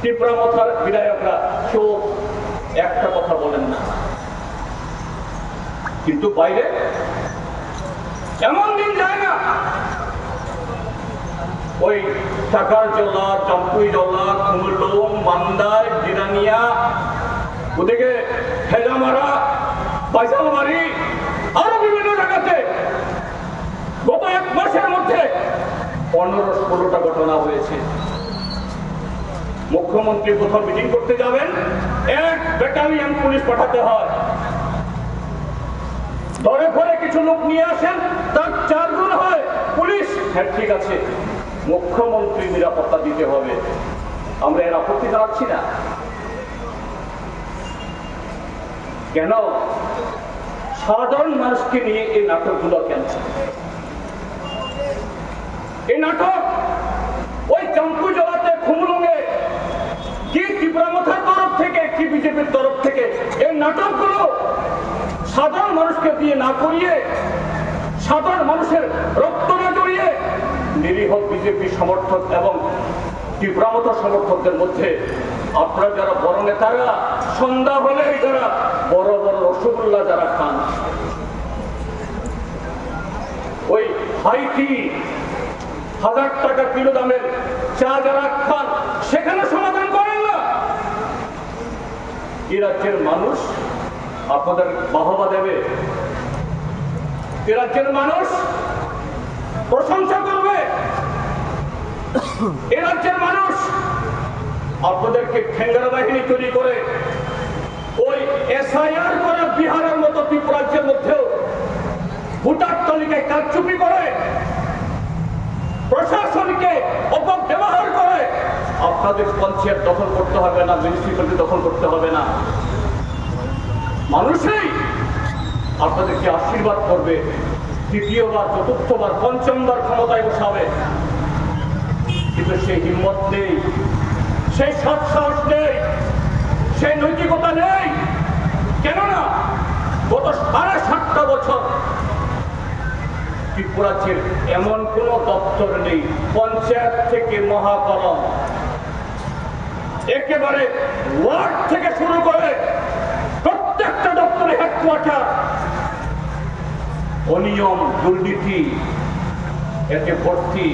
ত্রিপুরা মথার বিধায়করা কেউ একটা কথা বলেন না। কিন্তু বাইরে এমন দিন যায় না। ওই টাকার জল্লা চম্পুই জল্লা কুমুলুম মান্দায় জিরানিয়া ওদিকে হেজামারা বাইসালমারি আরও বিভিন্ন জায়গাতে গত এক মাসের মধ্যে পনেরো ষোলোটা ঘটনা হয়েছে। মুখ্যমন্ত্রী কোথাও মিটিং করতে যাবেন এক ব্যাটালিয়ন পুলিশ পাঠাতে হয়। ধরে ফরে কিছু লোক নিয়ে আসেন, তার চারজন হয়, পুলিশ। হ্যাঁ ঠিক আছে। মুখ্যমন্ত্রী নিরাপত্তা দিতে হবে। আমরা এর আপত্তি জানাচ্ছি না। কেন? সাধারণ মানুষকে নিয়ে এই নাটকগুলো কেন? এই নাটক ওই চাম্পু জলাতে খুমলুঙে কি ত্রিপুরামথার তরফ থেকে কি বিজেপির তরফ থেকে এই নাটকগুলো সাধারণ মানুষকে দিয়ে না করিয়ে, সাধারণ মানুষের রক্ত না জড়িয়ে নিরীহ বিজেপি সমর্থক এবং তীব্রামতা সমর্থকদের মধ্যে আপনারা যারা বড় নেতারা, সন্ধ্যা হলে যারা বড় বড় রসগোল্লা যারা খান, ওই হাইটি হাজার টাকা কিলো দামের চা যারা খান, সেখানে রাজ্যের মানুষ আপনাদের বাহবা দেবে। রাজ্যের মানুষ প্রশংসা করবে। রাজ্যের মানুষ আপনাদেরকে ঠেঙ্গারা বাহিনী তৈরি করে ওই এসআইআর করা বিহারের মতো ত্রিপুরা রাজ্যের মধ্যেও ভোটার তালিকায় কারচুপি করে প্রশাসনকে অপব্যবহার করে। আপনাদের পঞ্চায়েত দখল করতে হবে না মিউনিসিপ্যালিটি দখল করতে হবে না। মানুষই আপনাদেরকে আশীর্বাদ করবে, তৃতীয়বার, চতুর্থবার, পঞ্চমবার ক্ষমতায় বসাবে। কিন্তু সেই হিম্মত নেই সেই সৎ সাহস নেই সেই নৈতিকতা নেই। কেননা, গত সাড়ে সাতটা বছর ত্রিপুরাজ্যের এমন কোন দপ্তর নেই, পঞ্চায়েত থেকে মহাকলম। একেবারে ওয়ার্ড থেকে শুরু করে প্রত্যেকটা দপ্তরে হেডকোয়ার্টার অনিয়ম, দুর্নীতি, এতে ভর্তি।